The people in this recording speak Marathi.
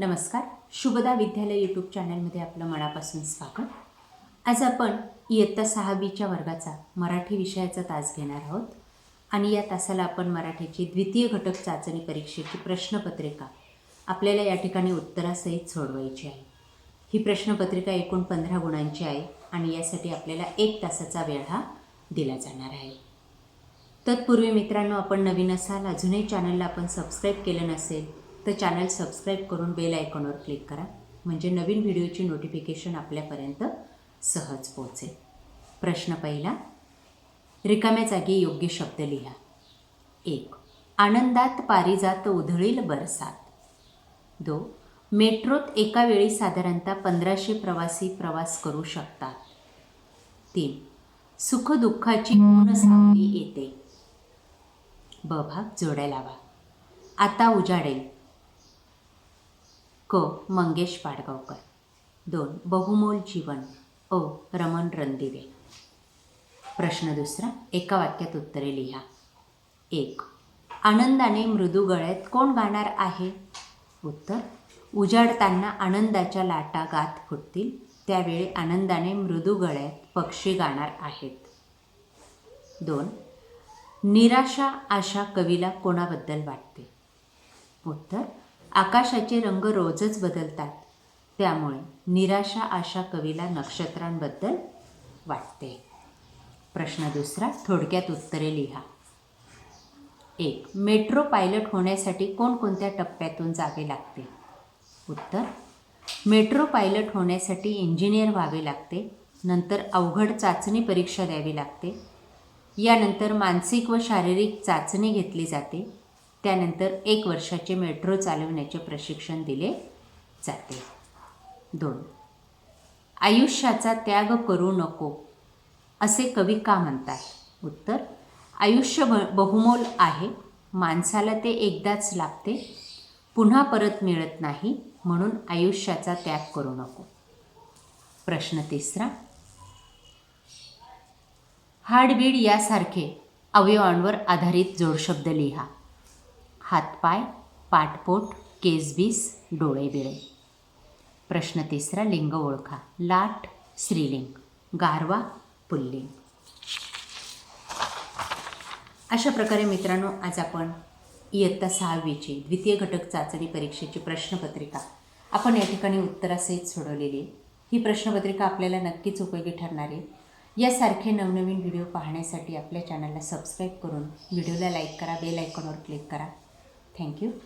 नमस्कार. शुभदा विद्यालय यूट्यूब चॅनलमध्ये आपलं मनापासून स्वागत. आज आपण इयत्ता सहावीच्या वर्गाचा मराठी विषयाचा तास घेणार आहोत. आणि या तासाला आपण मराठीची द्वितीय घटक चाचणी परीक्षेची प्रश्नपत्रिका आपल्याला या ठिकाणी उत्तरासहित सोडवायची आहे. ही प्रश्नपत्रिका एकूण पंधरा गुणांची आहे आणि यासाठी आपल्याला एक तासाचा वेळ हा दिला जाणार आहे. तत्पूर्वी मित्रांनो आपण नवीन असाल अजूनही चॅनलला आपण सबस्क्राईब केलं नसेल तर चॅनल सबस्क्राईब करून बेल आयकॉनवर क्लिक करा. म्हणजे नवीन व्हिडिओची नोटिफिकेशन आपल्यापर्यंत सहज पोहोचेल. प्रश्न पहिला रिकाम्या जागी योग्य शब्द लिहा. एक आनंदात पारिजात उधळील बरसात. दो मेट्रोत एका वेळी साधारणतः पंधराशे प्रवासी प्रवास करू शकतात. तीन सुखदुःखाची पूर्ण सावली येते. ब भाग जोड्या लावा आता उजाडेल. क. मंगेश पाडगावकर. दोन. बहुमोल जीवन. अ रमण रणदिवे. प्रश्न दुसरा. एका वाक्यात उत्तरे लिहा. एक. आनंदाने मृदू गळ्यात कोण गाणार आहे? उत्तर. उजाडताना आनंदाच्या लाटा गात फुटतील. त्यावेळी आनंदाने मृदू गळ्यात पक्षी गाणार आहेत. दोन. निराशा आशा कवीला कोणाबद्दल वाटते? उत्तर. आकाशाचे रंग रोजच बदलतात. त्यामुळे निराशा आशा कवीला नक्षत्रांबद्दल वाटते. प्रश्न दुसरा थोडक्यात उत्तरे लिहा. एक मेट्रो पायलट होण्यासाठी कोणकोणत्या टप्प्यातून जावे लागते? उत्तर मेट्रो पायलट होण्यासाठी इंजिनियर व्हावे लागते नंतर अवघड चाचणी परीक्षा द्यावी लागते यानंतर मानसिक व शारीरिक चाचणी घेतली जाते त्यानंतर एक वर्षाचे मेट्रो चालवण्याचे प्रशिक्षण दिले जाते. दोन आयुष्याचा त्याग करू नको असे कवी का म्हणतात? उत्तर आयुष्य ब बहुमोल आहे माणसाला ते एकदाच लाभते पुन्हा परत मिळत नाही म्हणून आयुष्याचा त्याग करू नको. प्रश्न तिसरा हाडबीड यासारखे अवयवांवर आधारित जोडशब्द लिहा. हातपाय पाठपोट केसबीस डोळेबिळे प्रश्न तिसरा लिंग ओळखा. लाट स्त्रीलिंग. गारवा पुल्लिंग. अशा प्रकारे मित्रांनो आज आपण इयत्ता सहावीची द्वितीय घटक चाचणी परीक्षेची प्रश्नपत्रिका आपण या ठिकाणी उत्तरासहित सोडवलेली ही प्रश्नपत्रिका आपल्याला नक्कीच उपयोगी ठरणार आहे. यासारखे नवनवीन व्हिडिओ पाहण्यासाठी आपल्या चॅनलला सबस्क्राईब करून व्हिडिओला लाईक करा बेल आयकॉनवर क्लिक करा. Thank you.